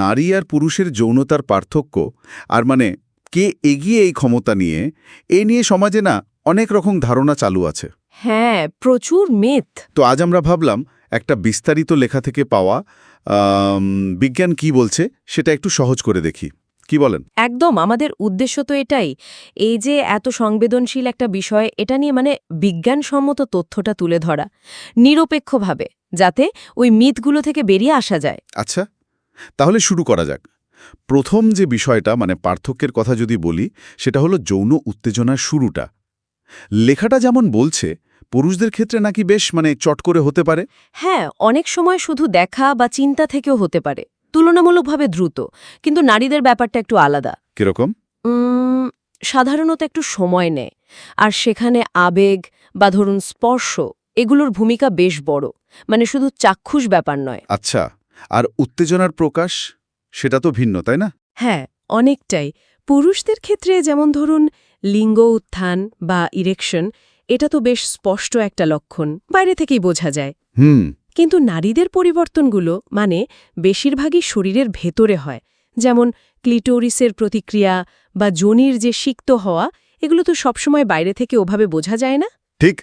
নারী আর পুরুষের যৌনতার পার্থক্য আর মানে কে এগিয়ে এই ক্ষমতা নিয়ে এ নিয়ে সমাজে না অনেক রকম ধারণা চালু আছে। হ্যাঁ প্রচুর মেথ। তো আজ আমরা ভাবলাম একটা বিস্তারিত লেখা থেকে পাওয়া বিজ্ঞান কি বলছে সেটা একটু সহজ করে দেখি। কি বলেন? একদম আমাদের উদ্দেশ্য তো এটাই। এই যে এত সংবেদনশীল একটা বিষয় এটা নিয়ে মানে বিজ্ঞানসম্মত তথ্যটা তুলে ধরা নিরপেক্ষভাবে যাতে ওই মিথগুলো থেকে বেরিয়ে আসা যায়। আচ্ছা। তাহলে শুরু করা যাক। প্রথম যে বিষয়টা মানে পার্থক্যের কথা যদি বলি সেটা হলো যৌন উত্তেজনার শুরুটা। লেখাটা যেমন বলছে পুরুষদের ক্ষেত্রে নাকি বেশ মানে চট করে হতে পারে? হ্যাঁ অনেক সময় শুধু দেখা বা চিন্তা থেকেও হতে পারে। তুলনামূলকভাবে দ্রুত কিন্তু নারীদের ব্যাপারটা একটু আলাদা। কীরকম? সাধারণত একটু সময় নেয়। আর সেখানে আবেগ বা ধরুন স্পর্শ এগুলোর ভূমিকা বেশ বড়। মানে শুধু চাক্ষুষ ব্যাপার নয়। আচ্ছা। আর উত্তেজনার প্রকাশ সেটা তো ভিন্ন তাই না? হ্যাঁ অনেকটাই। পুরুষদের ক্ষেত্রে যেমন ধরুন লিঙ্গ উত্থান বা ইরেকশন এটা তো বেশ স্পষ্ট একটা লক্ষণ বাইরে থেকেই বোঝা যায়। হুম। কিন্তু নারীদের পরিবর্তনগুলো মানে বেশিরভাগই শরীরের ভেতরে হয়। যেমন ক্লিটোরিসের প্রতিক্রিয়া বা যোনির যে সিক্ত হওয়া এগুলো তো সবসময় বাইরে থেকে ওভাবে বোঝা যায় না? ঠিক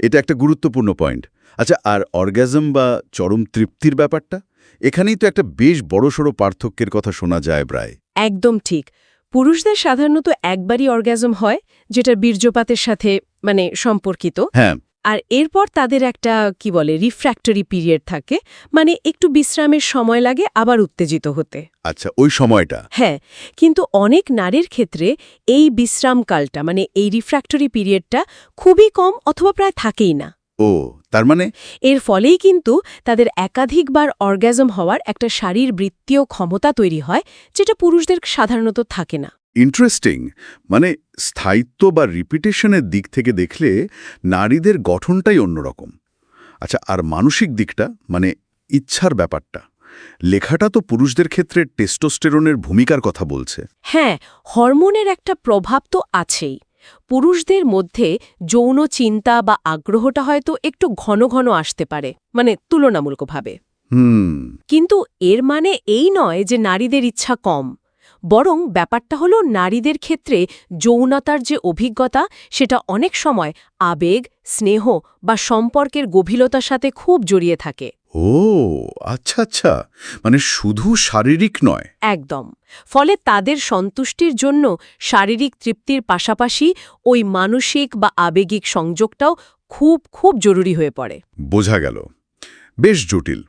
এটা একটা গুরুত্বপূর্ণ পয়েন্ট। আচ্ছা আর অর্গ্যাজম বা চরম তৃপ্তির ব্যাপারটা? এখানেই তো একটা বেশ বড়সড় পার্থক্যের কথা শোনা যায় প্রায়। একদম ঠিক। পুরুষদের সাধারণত একবারই অর্গ্যাজম হয় যেটা বীর্যপাতের সাথে মানে সম্পর্কিত। হ্যাঁ। আর এরপর তাদের একটা কি বলে রিফ্র্যাক্টরি পিরিয়ড থাকে মানে একটু বিশ্রামের সময় লাগে আবার উত্তেজিত হতে। আচ্ছা ওই সময়টা? হ্যাঁ কিন্তু অনেক নারীর ক্ষেত্রে এই বিশ্রামকালটা মানে এই রিফ্র্যাক্টরি পিরিয়ডটা খুবই কম অথবা প্রায় থাকেই না। ও তার মানে? এর ফলেই কিন্তু তাদের একাধিকবার অর্গ্যাজম হওয়ার একটা শারীরবৃত্তীয় ক্ষমতা তৈরি হয় যেটা পুরুষদের সাধারণত থাকে না। ইন্টারেস্টিং। মানে স্থায়িত্ব বা রিপিটেশনের দিক থেকে দেখলে নারীদের গঠনটাই অন্যরকম। আচ্ছা আর মানসিক দিকটা মানে ইচ্ছার ব্যাপারটা? লেখাটা তো পুরুষদের ক্ষেত্রে টেস্টোস্টেরনের ভূমিকার কথা বলছে। হ্যাঁ হরমোনের একটা প্রভাব তো আছেই। পুরুষদের মধ্যে যৌন চিন্তা বা আগ্রহটা হয়তো একটু ঘন ঘন আসতে পারে মানে তুলনামূলকভাবে। কিন্তু এর মানে এই নয় যে নারীদের ইচ্ছা কম বরং ব্যাপারটা হলো নারীদের ক্ষেত্রে যৌনতার যে অভিজ্ঞতা সেটা অনেক সময় আবেগ স্নেহ বা সম্পর্কের গভীরতার সাথে খুব জড়িয়ে থাকে। ও আচ্ছা আচ্ছা। মানে শুধু শারীরিক নয়। একদম। ফলে তাদের সন্তুষ্টির জন্য শারীরিক তৃপ্তির পাশাপাশি ওই মানসিক বা আবেগিক সংযোগটাও খুব খুব জরুরি হয়ে পড়ে। বোঝা গেল। বেশ জটিল।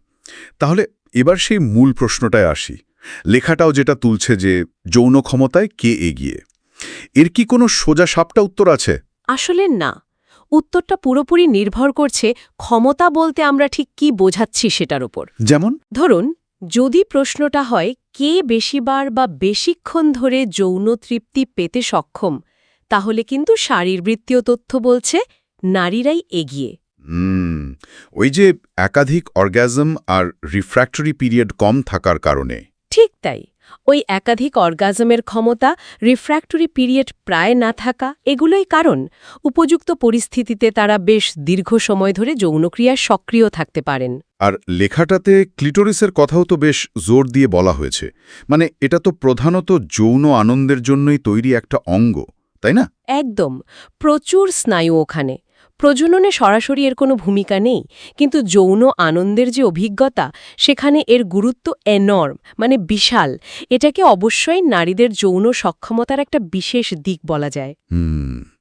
তাহলে এবার সেই মূল প্রশ্নটায় আসি। লেখাটাও যেটা তুলছে যে যৌন ক্ষমতায় কে এগিয়ে? এর কি কোনো সোজা সাপটা উত্তর আছে? আসলে না। উত্তরটা পুরোপুরি নির্ভর করছে ক্ষমতা বলতে আমরা ঠিক কি বোঝাচ্ছি সেটার উপর। যেমন? ধরুন যদি প্রশ্নটা হয় কে বেশিবার বা বেশিক্ষণ ধরে যৌন তৃপ্তি পেতে সক্ষম? তাহলে কিন্তু শারীরবৃত্তীয় তথ্য বলছে নারীরাই এগিয়ে। ওই যে একাধিক অর্গ্যাজম আর রিফ্র্যাক্টরি পিরিয়ড কম থাকার কারণে। ঠিক তাই। ওই একাধিক অর্গাজমের ক্ষমতা রিফ্র্যাক্টরি পিরিয়ড প্রায় না থাকা এগুলোই কারণ। উপযুক্ত পরিস্থিতিতে তারা বেশ দীর্ঘ সময় ধরে যৌনক্রিয়ায় সক্রিয় থাকতে পারেন। আর লেখাটাতে ক্লিটোরিসের কথাও তো বেশ জোর দিয়ে বলা হয়েছে। মানে এটা তো প্রধানত যৌন আনন্দের জন্যই তৈরি একটা অঙ্গ তাই না? একদম। প্রচুর স্নায়ু ওখানে। প্রজননে সরাসরি এর কোনো ভূমিকা নেই কিন্তু যৌন আনন্দের যে অভিজ্ঞতা সেখানে এর গুরুত্ব এনর্ম মানে বিশাল। এটাকে অবশ্যই নারীদের যৌন সক্ষমতার একটা বিশেষ দিক বলা যায়।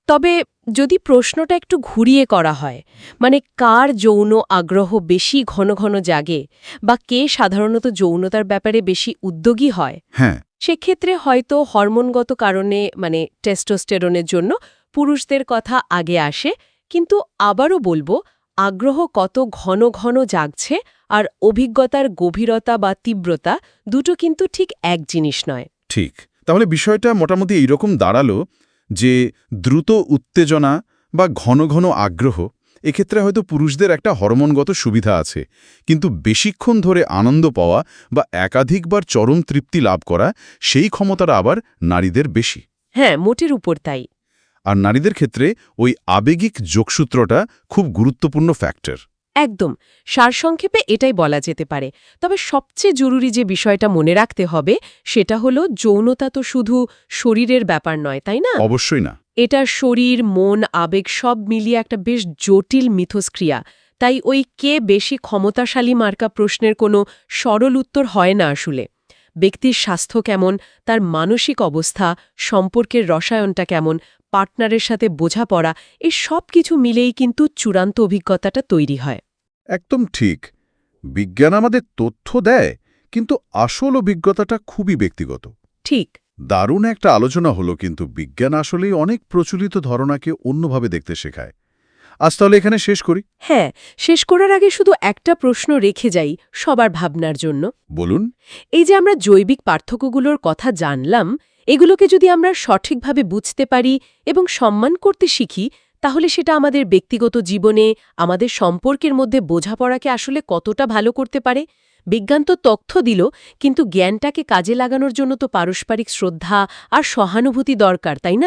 তবে যদি প্রশ্নটা একটু ঘুরিয়ে করা হয় মানে কার যৌন আগ্রহ বেশি ঘন ঘন জাগে বা কে সাধারণত যৌনতার ব্যাপারে বেশি উদ্যোগী হয় হ্যাঁ। সেক্ষেত্রে হয়তো হরমোনগত কারণে মানে টেস্টোস্টেরনের জন্য পুরুষদের কথা আগে আসে কিন্তু আবারও বলব আগ্রহ কত ঘন ঘন জাগছে আর অভিজ্ঞতার গভীরতা বা তীব্রতা দুটো কিন্তু ঠিক এক জিনিস নয়। ঠিক। তাহলে বিষয়টা মোটামুটি এইরকম দাঁড়াল যে দ্রুত উত্তেজনা বা ঘন ঘন আগ্রহ এক্ষেত্রে হয়তো পুরুষদের একটা হরমোনগত সুবিধা আছে। কিন্তু বেশিক্ষণ ধরে আনন্দ পাওয়া বা একাধিকবার চরম তৃপ্তি লাভ করা সেই ক্ষমতাটা আবার নারীদের বেশি। হ্যাঁ মোটের উপর তাই। আর নারীদের ক্ষেত্রে ওই আবেগিক যোগসূত্রটা খুব গুরুত্বপূর্ণ ফ্যাক্টর একদম। সারসংক্ষেপে এটাই বলা যেতে পারে। তবে সবচেয়ে জরুরি যে বিষয়টা মনে রাখতে হবে সেটা হলো যৌনতা তো শুধু শরীরের ব্যাপার নয় তাই না? অবশ্যই না। এটা শরীর মন আবেগ সব মিলিয়ে একটা বেশ জটিল মিথস্ক্রিয়া। তাই ওই কে বেশি ক্ষমতাশালী মার্কা প্রশ্নের কোনো সরল উত্তর হয় না আসলে। ব্যক্তির স্বাস্থ্য কেমন তার মানসিক অবস্থা সম্পর্কের রসায়নটা কেমন পার্টনারের সাথে বোঝাপড়া এই সব কিছু মিলেই কিন্তু চূড়ান্ত অভিজ্ঞতাটা তৈরি হয়। একদম ঠিক। বিজ্ঞান আমাদের তথ্য দেয় কিন্তু আসল অভিজ্ঞতাটা খুবই ব্যক্তিগত। ঠিক। দারুণ একটা আলোচনা হলো কিন্তু বিজ্ঞান আসলেই অনেক প্রচলিত ধারণাকে অন্যভাবে দেখতে শেখায়। আজ তাহলে এখানে শেষ করি? হ্যাঁ শেষ করার আগে শুধু একটা প্রশ্ন রেখে যাই সবার ভাবনার জন্য। বলুন। এই যে আমরা জৈবিক পার্থক্যগুলোর কথা জানলাম এগুলোকে যদি আমরা সঠিকভাবে বুঝতে পারি এবং সম্মান করতে শিখি তাহলে সেটা আমাদের ব্যক্তিগত জীবনে আমাদের সম্পর্কের মধ্যে বোঝাপড়াকে আসলে কতটা ভালো করতে পারে? বিজ্ঞান তো তথ্য দিল কিন্তু জ্ঞানটাকে কাজে লাগানোর জন্য তো পারস্পরিক শ্রদ্ধা আর সহানুভূতি দরকার তাই না?